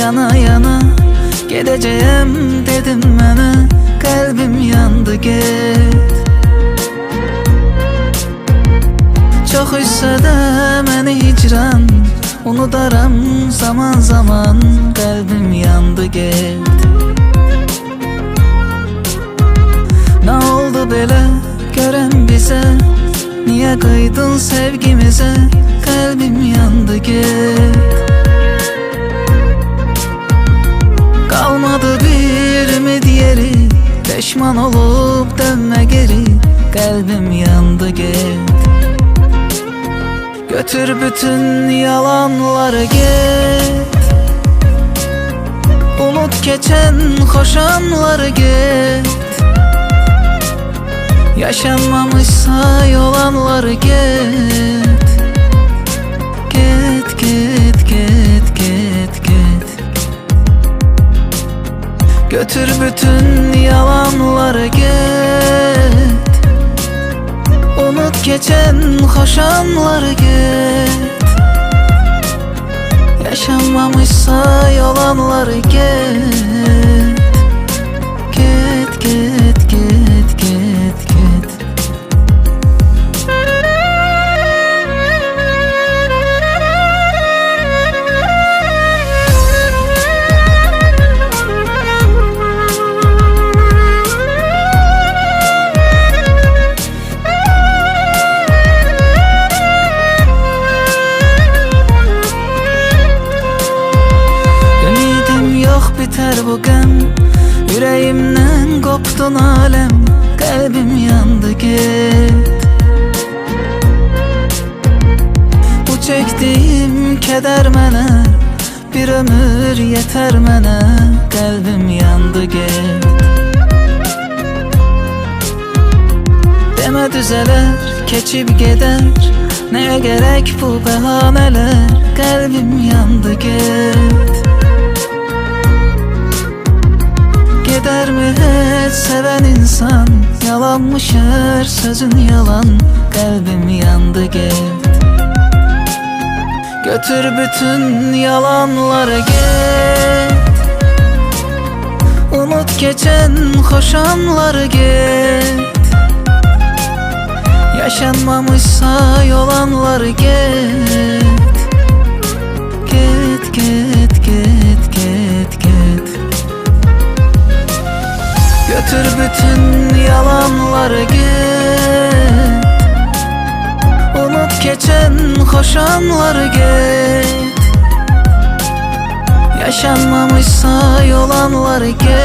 yana yana Gedeceğim dedim mənə Qəlbim yandı get Çox üstədə məni hicran Unudaram zaman zaman Qəlbim yandı get Nə oldu belə görən bizə Niyə qıydın sevgimizə Qəlbim yandı get Peşman olup dönme geri Kalbim yandı get Götür bütün yalanları get Unut geçen hoşanları get Yaşanmamışsa yolanları get Götür bütün yalanları get Unut geçen hoşanları get Yaşanmamışsa yalanları get yok biter bu qəm Ürəyimdən qopdun aləm Qəlbim yandı get Bu çəkdiyim kədər mənə Bir ömür yetər mənə Qəlbim yandı get Demə düzələr, keçib gedər Nəyə gərək bu bəhanələr Qəlbim yandı get Gider mi hiç seven insan? Yalanmış her sözün yalan. Kalbim yandı get Götür bütün yalanları get Unut geçen hoşanları get Yaşanmamışsa yolanları get Götür bütün yalanları get Unut geçen hoşanları get Yaşanmamışsa yolanları get